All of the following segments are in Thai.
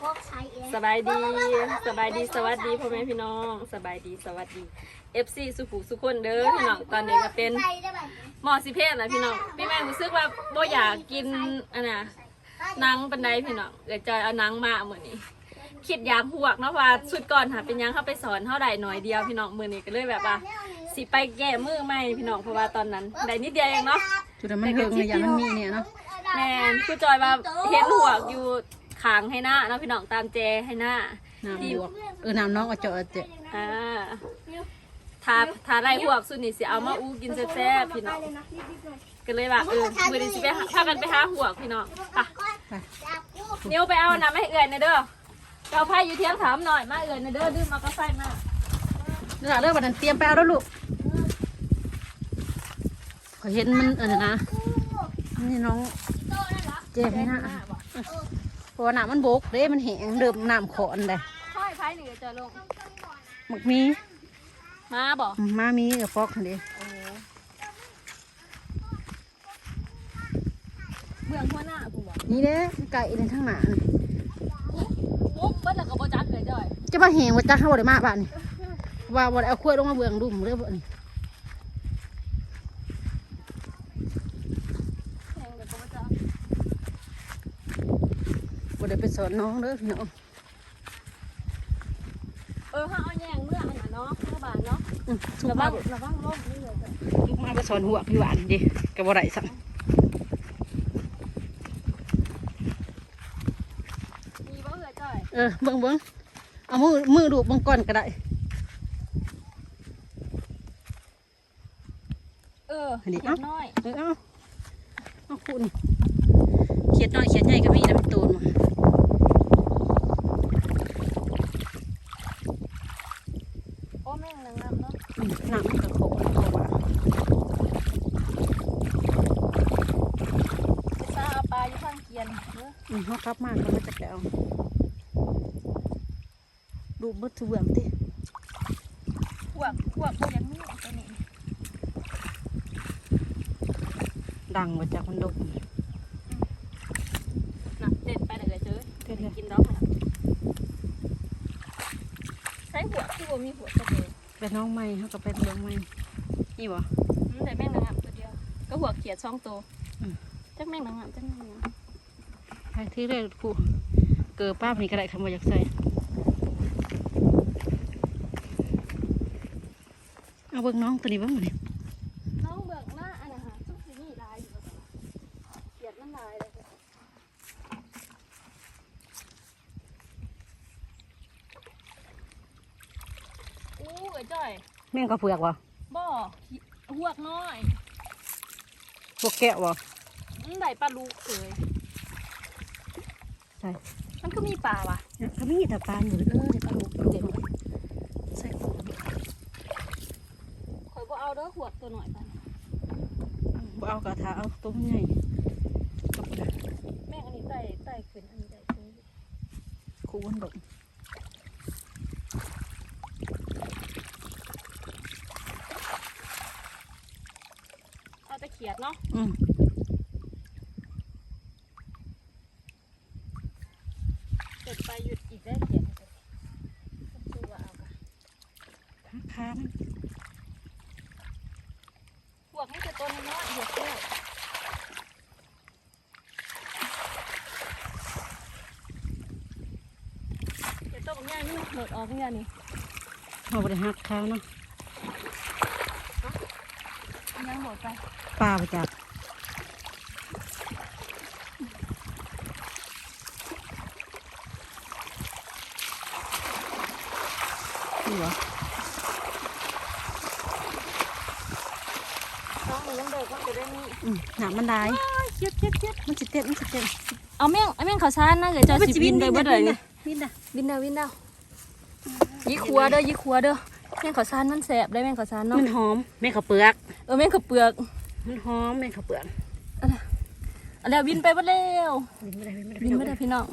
พกใช้เองสบายดีสบายดีสวัสดีพ่อแม่พี่น้อง สบายดีสวัสดี FC สุขุสุขคนเด้อพี่น้องตอนนี้ก็เป็นใส่ได้ไหมหมอสิเพศนะพี่น้องพี่แม่รู้สึกว่าบ่อยากกินอันน่ะหนังปันไดพี่น้องเดี๋ยวจอยเอาหนังมามื้อนี้คิดอยากหวกเนาะว่าชุดก่อนหาเป็นหยังเข้าไปสอนเท่าใดหน่อยเดียวพี่น้องมื้อนี้ก็เลยแบบว่าสิไปแก้มือใหม่พี่น้องเพราะว่าตอนนั้นได้นิดเดียวเองเนาะจุดนั้นมันเฮิงเลยอย่างมันมีเนี่ยเนาะแม่นคือจอยว่าเห็นหัวกอยู่ ขางให้หน้าเนาะพี่น้องตามแจให้หน้าน้ำบวกเออน้ำน้องก็เจาะเจาะอ่าทาทาไรหัวกสุดนี่สิเอามาอู้กินแซ่บๆพี่น้องก็เลยว่าเออมื้อนี้สิไปหาพากันไปหาหัวกพี่น้องไปไปนิ้วไปเอาน้ำให้เอื่อยหน่อยเด้อไปเอาไผ่อยู่เที่ยงถามหน่อยมาเอื่อยหน่อยเด้อดื่มเอากาแฟมาเดี๋ยวเรื่องวันนั้นเตรียมไปเอาแล้วลูกขอเห็นมันเออนะนี่น้องเจ็บนะ เพราะว่าน้ำมันบกเด้มันแห้งเดิมน้ำขอนเลยค่อยไผ่นี่ก็จะลงมักมีมาบอกมามีกับฟอกเด้โอ้โหเบื้องหัวหน้ากูบอกนี่เด้ไก่ในทั้งหนานี่ปุ๊บเบิ้ลแล้วก็บ่จักเลยจ้อยจะมาแห้งว่าจ้าเขาบ่ได้มาบ้านนี่ว่าบ่ได้เอาขั้วยลงมาเบื้องดุ่มเด้อบ่นี่ แข่งเดี๋ยวก็บ่จัก บ่ได้ไป สอนน้องเด้อพี่น้องเออถ้าเอาแยงเมื่ออันน่ะเนาะเมื่อบานเนาะอืมสุระภาวัพงระวังลมนี่เลยจ้ะลูกมาไปสอนหัวพี่หวานดิก็บ่ได้สั่งมีบ่เอ่ยจ้อยเออเบิ่งเบิ่งเอามือมือดูบเบิ่งก่อนก็ได้เอออันนี้เขียเอ้าดน้อยเออเอาเอาคุณเขียดน้อยเขียดใหญ่ก็มีนะมันตูนมา โอ้แม่งนางน้ำเนาะอืมน้ำมันก็โขกเพราะว่าไปซ่าเอาปลาอยู่ข้างเกียนเนอะอืมเขากลับมาเขามาจะแกเอาดูเบิดทุเบื้องติพวกพวกพวกอยังนี้ตัวนี้ดังมาจากมันดก น่ะเด็ดไปเลยเลยเจ้ย เด็ดเลย กินดอกน่ะใช้หัวคือบ่มีหัวกระเแต่น้องใหม่เขาก็ไปเลี้ยงใหม่นี่บ่อืมแต่แม่งนางงามตัวเดียว ก็หัวเขียดช่องโตวจักแม่งนางงามจักแม่งนางงามไปที่เรื่อยครูเกิดป้าพนี่ก็ได้คำว่าอยากใส่เอาเบิ่งน้องตัวนี้บ้างมาเนี่ย น้องเบิกหน้าอันนะฮะทุกทีนี่ลายอยู่บ่เขียดมันลายเลยอู้ไอ้จ้อย แม่งก็เผือกบ่บ่หวกน้อยพวกแก้วบ่อืมได้ปลาลูกเอ้ยใช่มันก็มีปลาวะเนี่ยก็มีแต่ปลาอยู่เออได้ปลาลูกเด็กใส่ถุงข่อยบ่เอาเด้อหวกตัวหน่อยไปบ่เอากระทะเอาตัวใหญ่กับแม่งอันนี้ไต่ไต่ขึ้นอันนี้ไต่ขึ้นคูนดกเอาแต่เขียดเนาะอืมเกิดไปหยุดอีกได้เขียดดูว่าเอากันค้ามันหวกนี่จะตัวน้อยๆหวกเด้อเดี๋ยวตัวบางอย่างนี่หมดออกบางอย่างนี่เอาไปหักข้าวเนาะ บางอย่างหมด ไปปลาประจับนี่เหรอน้องหนูยังเด็กว่าจะได้มีอืมหนามันได้เขียดเขียดเขียดมันสิเต้นมันสิเต้นเอาแม่งเอาแม่งเขาซานนะเดี๋ยวจะเอาสิบินไปบ่ได้นี่บินนะบินเด้อบินเด้อยี่ขัวเด้อยี่ขัวเด้อแม่งเขาซานมันแสบได้แม่งเขาซานเนาะมันหอมแม่ข้าวเปลือก เออแม่งเขาเปลือก มันหอมแม่ข้าวเปลือกเอาแล้วบินไปบ่แล้วบินไม่ได้บินไม่ได้บินไม่ได้พี่น้อง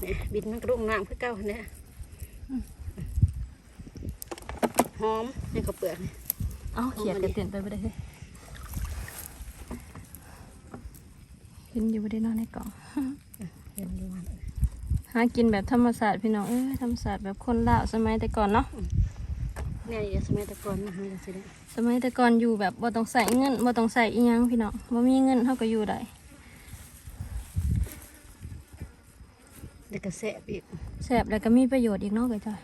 เนี่ยบินมันกระดุงน้ำคือเก่าเนี่ยหอมแม่ข้าวเปลือกนี่เอาเขียดกระเต็นไปบ่ได้เฮ้ยเห็นอยู่บ่ได้นอนในกล่องเห็นอยู่ว่าไปหากินแบบธรรมศาสตร์พี่น้องเอ้ยธรรมศาสตร์แบบคนลาวสมัยแต่ก่อนเนาะ เนี่ยเดี๋ยวสมัยแตะกอนมาหาจังซี่เด้อสมัยแต่ก่อนอยู่แบบบ่ต้องใส่เงินบ่ต้องใส่อีหยังพี่น้องบ่มีเงินเฮาก็อยู่ได้เด็กก็แซ่บอีกแซ่บแล้วก็มีประโยชน์อีกเนาะเอ้ยจ้อย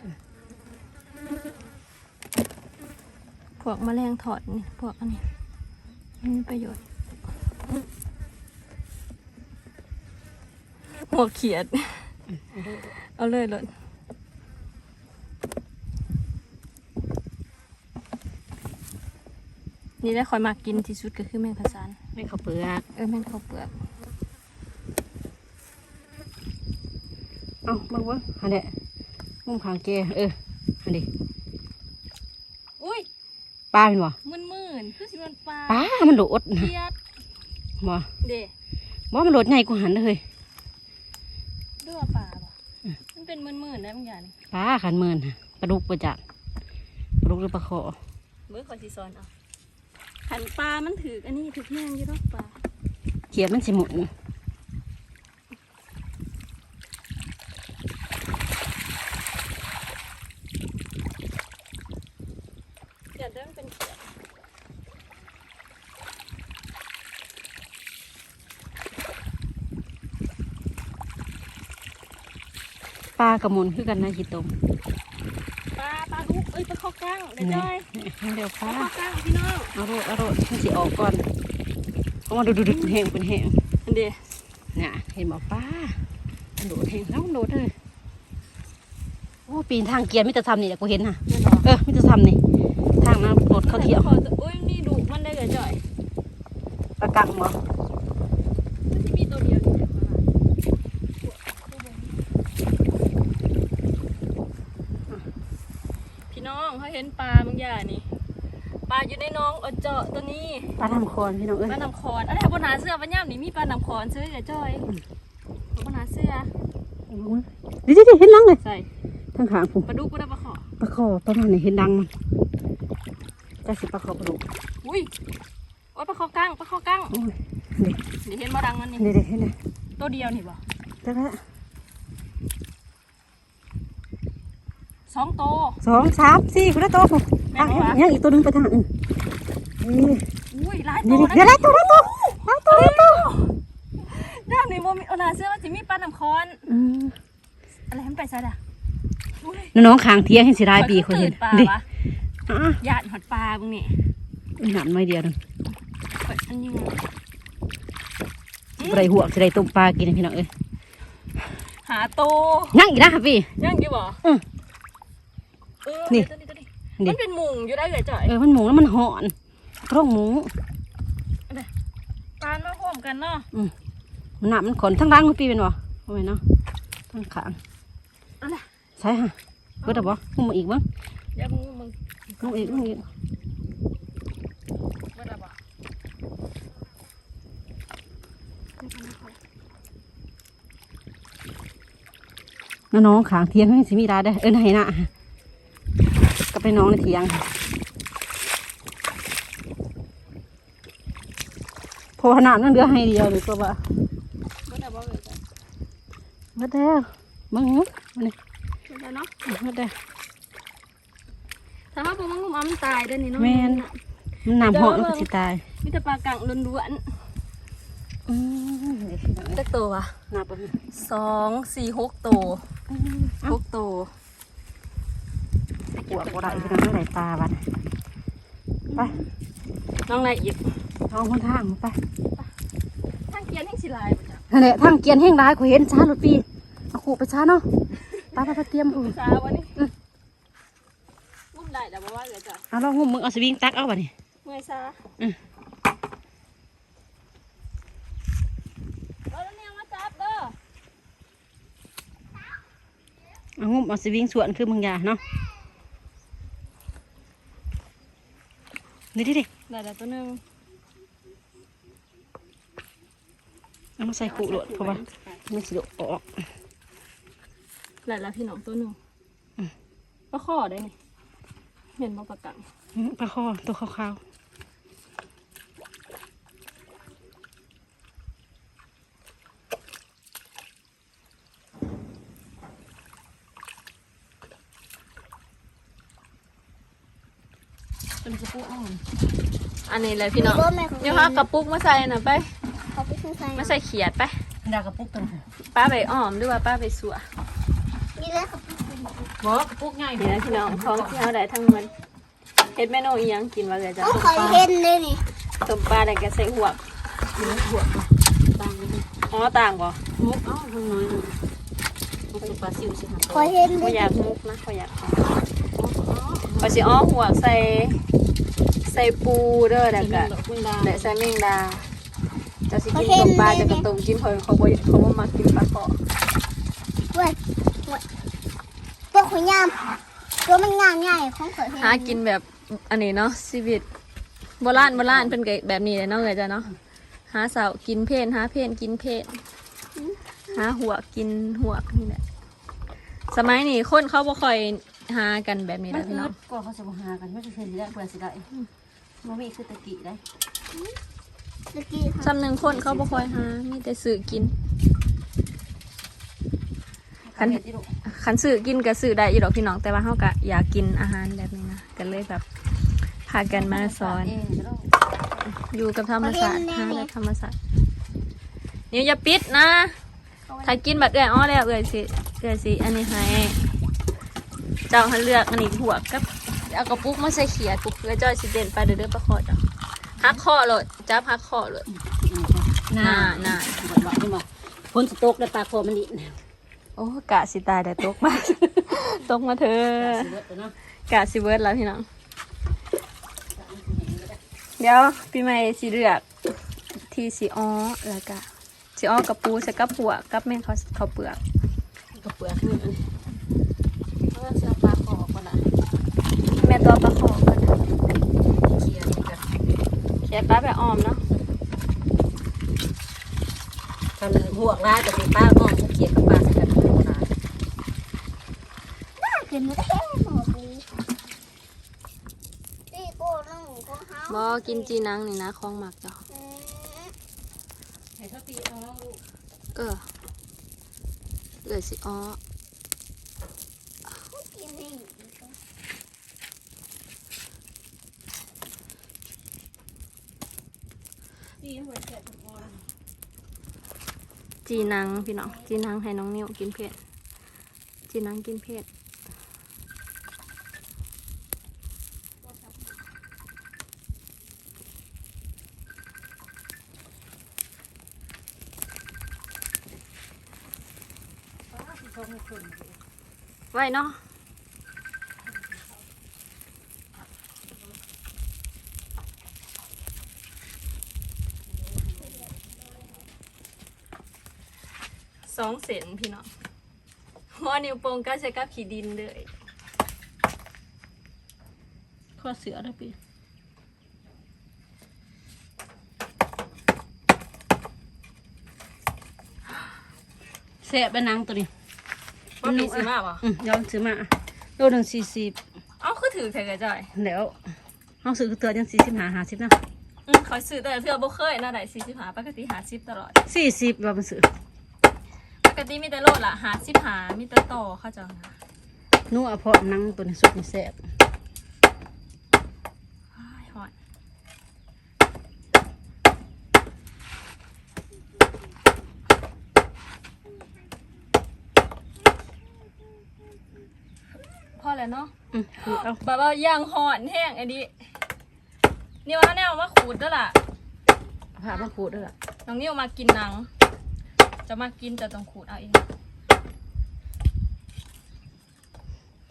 พวกแมลงถอดนี่พวกอันนี้มันมีประโยชน์หัวเขียด เอาเลยเลย นี่ได้คอยมากกินที่สุดก็คือแมงคาซานไม่ข้าวเปลือกเออแมงข้าวเปลือกเอ้าเบิ่งเบิ่งหันเด้มุมข้างแกเออหันดิอุ้ยปลาเป็นบ่มันมื่นๆคือสิมันปลาปลามันโดดนะเทียดบ่เด้บ่มันโดดใหญ่กว่าหันเลยด้วยว่าปลาบ่มันเป็นมื่นๆได้บางอย่างนี่ปลาขันเมินน่ะปลาดุกปลาจักปลาดุกหรือปลาคอเมื่อคอยสิสอนเอา ขันปลา มันถืออันนี้ถือแห้งอยู่เนาะปลาเขียดมันสิหมุนเดี๋ยวเดินเป็นเขียดปลากระมุนคือกันนะจิตมปลา ปลาดุกเอ้ยปลาข้าวกั้งเดี๋ยวจ้อยให้เดี๋ยวปปลาลาข้าวกั้งพี่น้องเอาโรดเอาโรดมันสิออกก่อนเอามาดูดูดูแห้งเป็นแห้งอันเดียเนี่ยเห็นบอกป้ามันโดดแห้งแล้วมันโดดเลยโอ้ปีนทางเกียร์มิจะทำนี่แหละกูเห็นน่ะไม่หรอเออมิจะทำนี่ทางน้ำรถเขาเที่ยว ขอจะอุ้ยนี่ดุมันได้เดี๋ยวจ้อย ปลากังบ่ มันจะมีตัวเดียวนี่แหละพี่น้องเขาเห็นปลาบางอย่างนี่ปลา อยู่ในหน้องเจาะตัวนี้ปลาทำคอนพี่น้องเอ้ยปลาน้ำคอนอะไรบนหาเสื้อปัญญามนี่มีปลาน้ำคอนซื้อเดี๋ยวจ้อยบนหาเสื้อดิดิดิเห็นลังเลยใส่ทางขาผมปลาดุกก็ได้ปลาขอปลาคอประมาณนี้เห็นดังมันจะสิปลาคอปลาดุกอุ้ยโอ้ยปลาคอกั้งปลาคอกั้งโอ้ยเด็กเดี๋ยวเห็นบ่ดังมันนี่เด็กเด็กเห็นเลยตัวเดียวนี่บ่จักละสองตัวสองสามสี่คุณได้ตัวผมแม่อะนบ่วะยังอีกตัวหนึงไปทางอื่น อุ้ยหลายตันี่วดิเดี๋ยวได้ตัวได้ตัวได้ตัวได้ตัวด้านในโมมีโอนาเสื้อมันจะมีปลาน้ำคอนอืมอะไรมันไปซะด่ะอุ้ยน้องๆขางเทียงเห็นสิได้ปีคนเห็นปลาดิวะอะหยาดหอดปลาบึงนี่หนามไม่เดียวนึงเปิดอันนี้มาสิได้หัวสิได้ต้มปลากินให้พี่น้องเอ้ยหาโตยังอีกนะครับพี่ยังอยู่บ่อืมเออนี่ตัวนี้ตัวนี้นี่มันเป็นหมุงอยู่ได้เลยจ่อยเออมันหมูแล้วมันหอนก ร่องหมูปลามาพร้อมกันเนาะมันหนามันขนทั้งร่างมันปีเป็นวะโอ้ยเนาะทั้งขางเอะไรใช่ฮะเบิดเอาบ่มึงมาอีกบ้างอย่ามึงมึงมึงอีกมึงอีกเมื่อไรบ่น้องๆขางเทียงให้สิมีได้ได้อเอิ้นให้นะก็ไปน้องในเทียงเพ ราะว่าน้ำนั่นเหลือให้เดียวเลยก็ว่าเมื่อไรบ่เลยจ้ะเบิดแล้วมึงเนาะมานี่เมื่อไรเนาะเบิดแล้วถ้าเขาบอกว่างุ่มเอามันตายเด้อนี่เนาะแม่นมันน้ำหอนมันก็สิตายมีแต่ปลากังล้วนอืมเดี๋ยวพี่น้องๆเอ้ยจักตัววะนับไปสองสี่หกตัวหกตัวปวดบ่ได้พี่น้องไหลปลาบัดไปน้องนายอีก ท้องคนทางไปทางเกียนแห่งสิลายบ่จ้ะนั่นแหละทางเกียนแห้งร้ายขอยเห็นช้ารถปีเอาขู่ไปช้าเนาะไปไปไปเตรียมผูซาวันนี้งุ่มได้แต่บ่ว่าเลยจ้ะเอาลองงุมมึงเอาสวิงตักเอาบัดนี่เมื่อยซาอืมเอาแล้วเนี่ยมาจับเด้อเอางุมเอาสวิงสวนคือมึงอย่าเนาะนี่ดิดิได้แล้วตัวหนึง เอามาใส่ขูหลดเพราะว่ามันสิโดดออกหลายละพี่น้องตัวหนึ่งปลาข้อได้นี่เห็นมาปลากังปลาข้อตัวขาวๆเป็นกระปุกอ่อนอันนี้เลยพี่น้องเดี๋ยวพกระปุกมาใส่น่ะไป เขาไปซื้อใส่มาใส่เขียดไปดากระปุกตัวนี้ป้าไปอ้อมหรือว่าป้าไปสัวนี่เลยครับบอกกระปุกใหญ่นี่นะพี่น้องของที่เขาได้ทั้งมันเฮ็ดเมนูอีหยังกินว่าเลยจ้ะต้องคอยเห็นเลยนี่ต้มปลาได้ก็ใส่หัวกหัวหัวบางนิดอ๋อต่างบ่มุกเอ้าทางน้อยมันเป็นปลาซิวสิครับคอยเห็นเลบ่ยอยากมุกนะบ่อยากพอสิอ้อหัวกใส่ใส่ปูเด้อแล้วก็คุณดาและใส่แมงดา จะสิกินต้มปลาจะกระต้มกินเพลินเขาบ่เขาบ่มากินปลาเกาะเว้ยเว้ยตัวขอยยามตัวมันงามใหญ่ของคอยเห็นหากินแบบอันนี้เนาะชีวิตโบราณโบราณเป็นก็แบบนี้เลยเนาะเลยจ้ะเนาะหาเสากินเพนหาเพนกินเพนหาหัวกินหัวนี่แหละสมัยนี้คนเขาบ่ค่อยหากันแบบนี้มัแล้นวพี่อึน้องดก็เขาจะมาหากันไม่ใช่เห็นได้เปลือกสิได้มันมีคือตะกี้ได้ ตะกี้จำหนึ่งคนเขาบ่ค่อยหามีแต่ซื้อกินคันเห็ดที่ลูกคันซื้อกินก็ซื้อได้อยู่ดอกพี่น้องแต่ว่าเฮาก็อยากกินอาหารแบบนี้นะก็เลยแบบพากันมาสอนเองจะต้องอยู่กับธรรมศาสตร์หาแบบธรรมศาสตร์นี่อย่าปิดนะ ถ้ากินแบบเอื่อยอ้อแล้วเอื่อยสิเอื่อยสิอันนี้ให้เจ้าให้เลือกอันนี้หัวกับเอากระปุกมาใส่เขียดปุกเพื่อจ้อยสิเด่นไปเดือดๆประคอจ้ะ ฮักคอเลยจับฮักคอเลยหน้าหน้าบอกบอกบอกคนสต๊กได้ปลาโคมันดิโอ้กะสิตายแต่ตกมาตกมาเถอะสิเบิดเนาะกะสิเวิร์ดแล้วพี่น้องเดี๋ยวพี่ใหม่สิเลือกที่สีอ้อแล้วก็สีอ้อกับปูใส่กับหัวกับแม่งเขาเขาวเปลือกกระเปลือกนี่มันเขาจะเอาปลาคอก่อนละแม่ตัวประคองกัน เคี่ยวนี่ก็ เขียนป้าแบบอ้อมเนาะทำหัวร้ายแต่เป็นปลาอ้อมจะเคี่ยวกับปลาสิกันหัวร้ายน่ากินไม่ได้หมอปูตีโก้นั่งก็หาบอกินจีนังนี่นะคลองหมักจ้ะอืมให้เขาตีเอาแล้วลูกเออเลยสิอ้อ กินนี่ ตีหัวแฉะตัวอ่อน จีนังพี่น้องจีนังให้น้องนิ้วกินเผ็ดจีนังกินเผ็ดว่าไม่คนไว้เนาะ สองเซนพี่น้องหัวนิ้วโป้งก็ใช้กับขีดินเลยข้อเสือได้ปีแสบเป็นนางตัวนี้ว่าปีซื้อมาป่ะอืมยอมซื้อมาโลหนึ่งสี่สิบเอ้าคือถือใส่กระจอยแล้วเขาซื้อเตือนยังสี่สิบหาหาสิบนะอืมเขาซื้อแต่เพื่อบ่เคยน่าได้สี่สิบหาปกติหาสิบตลอดสี่สิบว่ามันซื้อป กติมีแต่โลดละหาสิบหามีแต่ต่อเขาเจะนะนัวเพราะนังตัวนี้สุดนี่แสบอ้ายหอนพอแล้วเนาะอืมคือเอาแบบว่าย่างหอนแห้งไอ้ดินี่ว่าแนวมาขูดด้วยล่ะผ้ามาขูดด้วยล่ะน้องนิ้วมากินหนัง จะมากินจะต้องขูดเอาเอง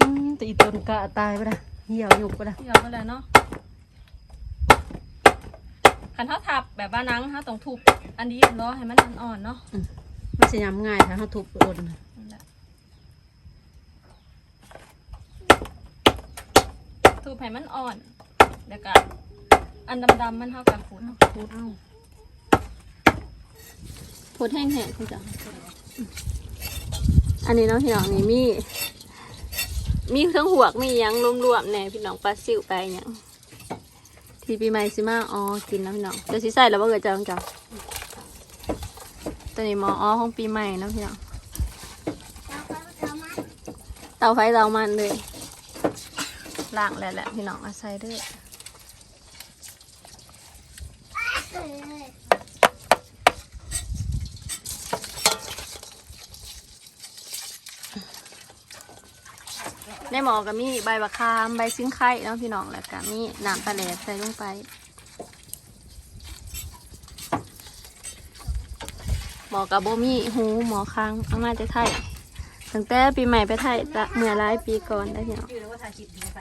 อืมแต่อีต้นกะตายไปละเหี่ยวหยุกไปละที่เราก็เลยเนาะขันเท้าทับแบบว่าหนังเท้าต้องทุบอันนี้รอให้มันอ่อนๆเนาะมันสิยำง่ายถ้าเขาทุบโดนนั่นแหละทุบให้มันอ่อนแล้วก็อันดำๆมันเท่ากับขูดขูดเอา โพดแห้งแห้งคุณจ๋าอันนี้น้องพี่น้องนี่มี มีเครื่องหวกมียังรวมๆแน่พี่น้องปลาซิวไปอย่างทีปีใหม่ซิมาอ๋อกินนะพี่น้องจะซีใส่แล้วว่าเกิดจะต้องจ๋าตอนนี้หมออ๋อของปีใหม่นะพี่น้องเตาไฟเตามันเลยล่างแล้วแหละพี่น้องอาศัยด้วย ในหมอก็มีใบบักคามใบซิงไข่เนาะพี่น้องแล้วก็มีน้ำปลาแหลใส่ลงไปหมอกับโบมีหูหมอค้างเอามาจะไทยตั้งแต่ปีใหม่ไปไทยละเมื่อหลายปีก่อนได้พี่น้องอยู่แล้วว่าถ่ายคลิปมาใส่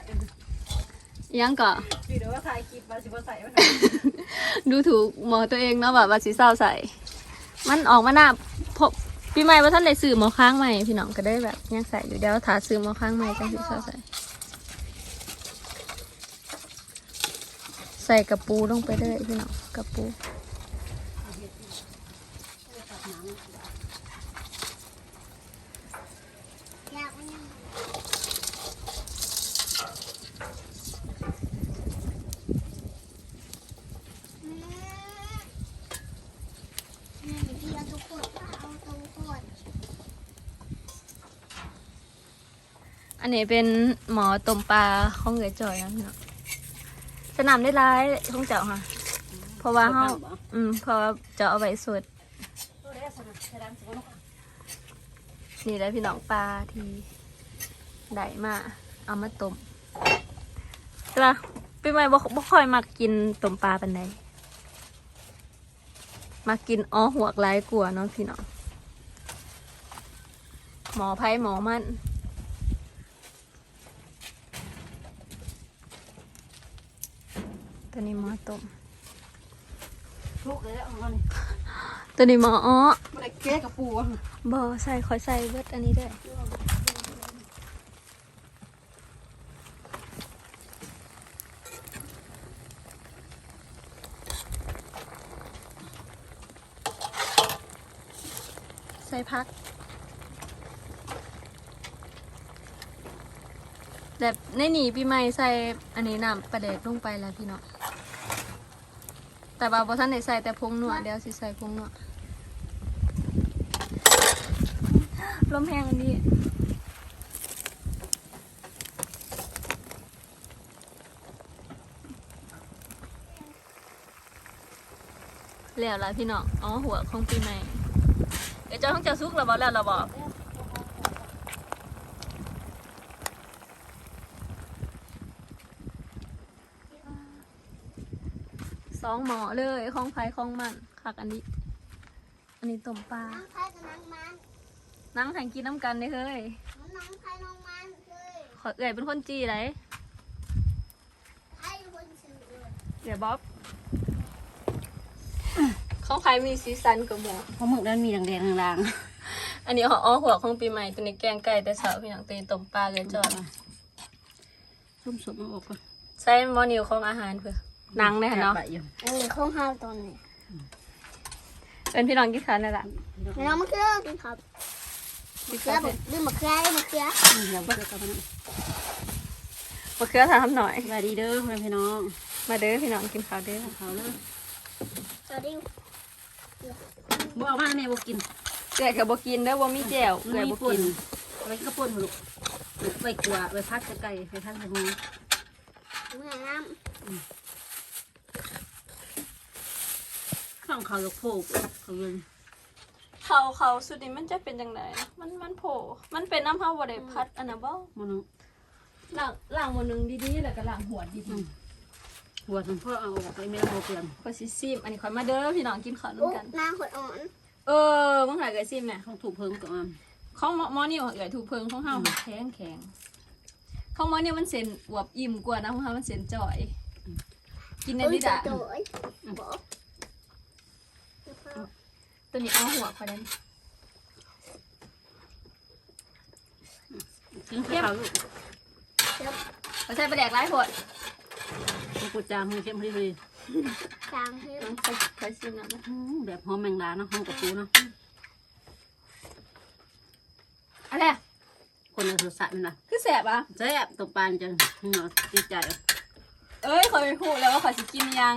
ยังก็อยู่แล้วว่าถ่ายคลิปมาสิว่าใส่ดูถูกหมอตัวเองเนาะแบบว่าสีเศร้าใส่ มันออกมาหน้าพบ ปีใหม่ว่าท่านได้ซื้อหมอค้างใหม่พี่น้องก็ได้แบบยังใส่อยู่เดี๋ยวถาซื้อหมอค้างใหม่จังสีเศร้าใส่ ใส่กระปูลงไปเลยพี่น้องกระปู อยากมันอืมนี่พี่เอาทุกคนเอาทุกคน อั นนี้เป็นหมอต้มปลาของเหลือจ่อยนะพี่น้องสนามได้ร้ายของเจ้าค่ะ เพราะว่าเขาอืมเพราะว่าจะเอาไว้สดนี่แหละพี่น้องปลาที่ได้มาเอามาต้มแต่ว่าปีใหม่บ่บ่ค่อยมักกินต้มปลาปันใดมากินอ้อหัวกหลายกลัวาเนาะพี่น้องหมอไพ่หมอมัน ตัวนี้หมอต้มลูกเลยแล้วของเรานี่ตัวนี้หมออ้อไม่ได้แก้กับปูอะบ่ใส่คอยใส่เบิดอันนี้ด้วยใส่พักแบบในหนีปีใหม่ใส่อันนี้น้ำปลาแดกลงไปแล้วพี่เนาะ แต่ว่าบ่ท่านได้ใส่แต่พงหนวดเดี๋ยวสิใส่พงหนวดลมแห้งอันนี้แล้วล่ะพี่น้องอ๋อหัวของปีใหม่เดี๋ยวเจ้าต้องจะซุกเราบอกแล้วเราบอก องหมอเลยของไผ่ของมันคักอันนี้ อันนี้ต้มปลาน้องไผ่กับน้องมันนั่งแข่งกินน้ำกันได้เฮ้ยน้องไผ่น้องมันเลยขอเอื่อยเป็นคนจีไรไผ่คนสื่อเลยเดี๋ยวบ๊อบของใครมีซีซันกับหมูเพราะหมึกนั้นมีแดงๆลางอันนี้ห่ออ้อหัวของปีใหม่ตัวนี้แกงไก่แต่เช้าพี่น้องตัวนี้ต้มปลาเลยจอดๆชุ่มสุกมาอกก่อนใส่หมอนิวของอาหารเพื่อ หนังเนี่ยเนาะไปอยู่อันนี้ข้าวห้าวตอนนี้เป็นพี่น้องกินข้าวนั่นแหละน้องมะเขือกินครับมะเขือบอกดื้อมะเขือดื้อมะเขืออืมเดี๋ยวเบิกกันนะมะเขือทำหน่อยสวัสดีเด้อพ่อแม่พี่น้อง มาเด้อพี่น้องกินข้าวเด้อเขาเลยสวัสดีบ่เอามาแม่บ่กินเกลือกับบกินเด้อบ่มีแจ่วเกลือมีบ่ป่กินนเอาไว้ก็ป่นลูกไปกลัวไปพักไก่ไปพักทางนี้เมื่อน้ข้างเขาลูกโผล่เขาเงินเขาเขาสุดนี้มันจะเป็นจังไดนะมันมันโผล่มันเป็นน้ำเฮาบ่ได้พัดอันน่ะบ่มันล้างล้างหมดหนึงดีๆแล้วก็ล้างหัวดีหัวของพ่อเอาออกไปไม่ได้เอาเปลืองๆพอสิซิมอันนี้ค่อยมาเด้อพี่น้องกินข้าวำนํอุ๊กันน้ำขวดอ่อนเออมึงหาเกยซิมเนี่ยเขาถูกเพิ่มกับมันของหมอหมอนี่เอ๋ยถูกเพิงของเฮาแข็งแข็งของหมอนี่มันเส้นอวบอิ่มกว่านะของเฮามันเส้นจ่อย กินในอุ้ยดิจะดาโดยบอก ตัวนี้เอาหัวพอนั้นกินข้าวลูกเราใช้ประแดกไร้ผดมันกูจางมันเข้มพอดีจางให้น้องใช้ใช้ซิมนะแบบหอมแมงดาเนาะหอมกับปูเนาะอะไรอะคนในสุสานมันนะคือแสบอะแซ่บตบปานจะหัวติดใจเอ้ยเคยพูดแล้วว่าขอยสิกินยัง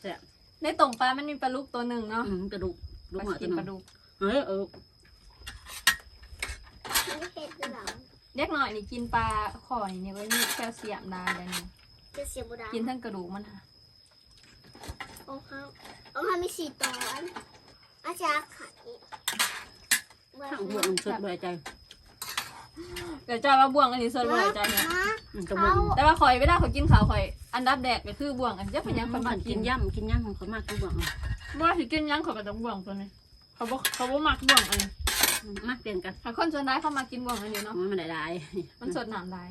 แซ่บในต่งปลามันมีปลาลูกตัวหนึ่งเนาะอืมกระดูกลูก ขหัอวสิตักิวนหปนึลางดุกเฮ้ยเออไม่เผ็ดหรอเด็กหน่อยนี่กินปลาข่อยเนี่ยไว้มีแคลเซียมได้เลยนี่จะเสียบุดากินทั้งกระดูกมันค่ะโอ้เขาโอ้เขามีสี่ตอนอาจารย์ขัดอีกข้างหัวมันสดบริใจ เดี๋ยวจอยว่าบ่วงอันนี้ส่วนบ่วงใจเนี่ยมาอืมกระบวนแต่ว่าข่อยเวลาข่อยกินข้าวข่อยอันดับแรกก็คือบ่วงอันจะเป็นหยังข่อยมัมันกกิกินนย่ำกินย่ำมันก็มากกระบวนบ่ว่าสิกินหยังข่อยก็ต้องบ่วงตัวนี้เขาบ่เขาบ่มักบ่วงอันนี้มากเปลี่ยนกันถ้าคนส่วนใหญ่เขามากินบ่วงอันนี้เนาะ มันได้ได้มันสดน้ำได้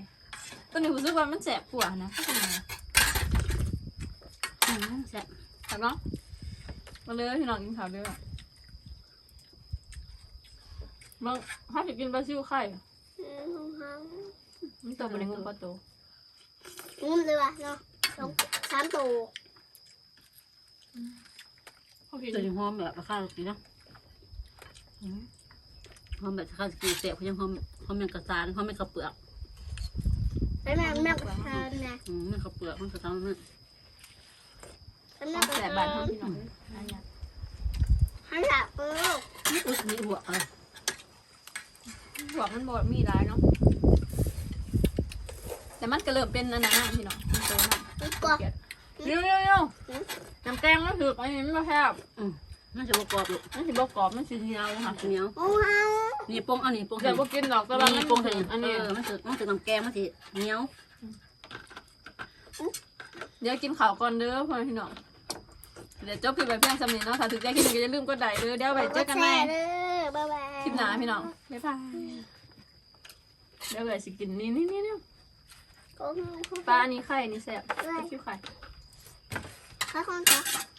ตัวนี้รู้สึกว่ามันแสบกว่านะเข้าใจไหมอืมแซ่บครับเนาะมาเลยพี่น้องกินข้าวเด้อมางถ้าสิกินปลาซิวไข่ มันตัวเป็นงูปลาโตงุ้มเลยว่ะเนาะสองสามตัวเขากินตัวยังหอมแบบข้าวกินเนาะหอมแบบข้าวกินเสียบยังหอมหอมยังกระซานหอมไม่กระเปลือกไปแม่แม่ก็ทานนะอืมไม่กระเปลือกมันกระซานมันไปแม่ก็แสบบานนเขาพี่น้องอันนี้ยหันหลังเอออุ้ยมีหัวอะ หัวมันบดมีร้ายเนาะ แต่มันก็เริ่มเป็นอันนั้นนะพี่น้องมันโตนะดีกว่า เกลียดเร็วเร็วเร็วน้ำแกงมันถืออันนี้มันมาแคบอืมมันจะประกอบอยู่มันสิบกรอบมันสิเหนียวเลยค่ะเหนียวโอ้โหนี่ปงเอานี่ปงเดี๋ยวพวกกินดอกตะลันี่นมันปงเห็นอันเอนี้ อมันจะมันจะน้ำแกงมันจะเหนียวเดี๋ยวกินข้าวก่อนเด้อพ่อพี่น้อง เดี๋ยวจบคลิปไปเพียงสำเนียงเนาะถ้าถึงใจคลิปนี้ก็อย่าลืมกดไลค์เด้อเดี๋ยวไปเจอกันใหม่เลยบ๊ายบาย คลิปหน้าพี่น้อง บ๊ายบาย เดี๋ยวไปสิกินนี่นี่นี่นี่ก็ปลาอันนี้ไข่นี่แซ่บคิวไข่ค่อยๆ